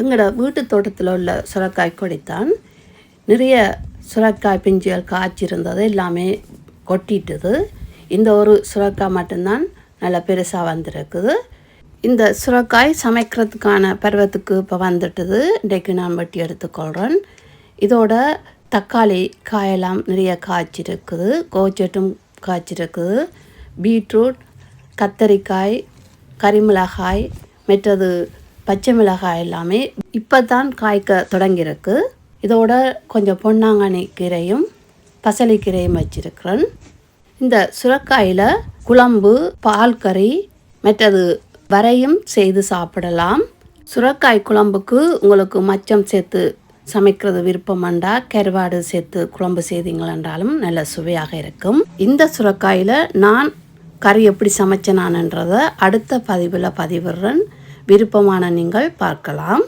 எங்களோட வீட்டு தோட்டத்தில் உள்ள சுரக்காய் கொடித்தான். நிறைய சுரக்காய் பிஞ்சுகள் காய்ச்சிருந்தது எல்லாமே கொட்டிட்டுது. இந்த ஒரு சுரக்காய் மட்டும்தான் நல்லா பெருசாக வந்திருக்குது. இந்த சுரக்காய் சமைக்கிறதுக்கான பருவத்துக்கு இப்போ வந்துட்டுது. இன்றைக்கு நான் வெட்டி எடுத்துக்கொள்கிறேன் இதோட தக்காளி காயெல்லாம் நிறைய காய்ச்சிருக்குது. கோச்சட்டும் காய்ச்சிருக்குது. பீட்ரூட் கத்தரிக்காய் கறிமிளகாய் மற்றது பச்சை மிளகாய் எல்லாமே இப்போ தான் காய்க்க தொடங்கியிருக்கு. இதோட கொஞ்சம் பொன்னாங்கண்ணி கீரையும் பசளிக்கீரையும் வச்சிருக்கிறேன். இந்த சுரக்காயில் குழம்பு பால் கறி மற்றது வரையும் செய்து சாப்பிடலாம். சுரக்காய் குழம்புக்கு உங்களுக்கு மச்சம் சேர்த்து சமைக்கிறது விருப்பமண்டா கருவாடு சேர்த்து குழம்பு செய்தீங்களென்றாலும் நல்ல சுவையாக இருக்கும். இந்த சுரக்காயில் நான் கறி எப்படி சமைச்சேனான்றதை அடுத்த பதிவில் பதிவிடுறேன். விருப்பமான நீங்கள் பார்க்கலாம்.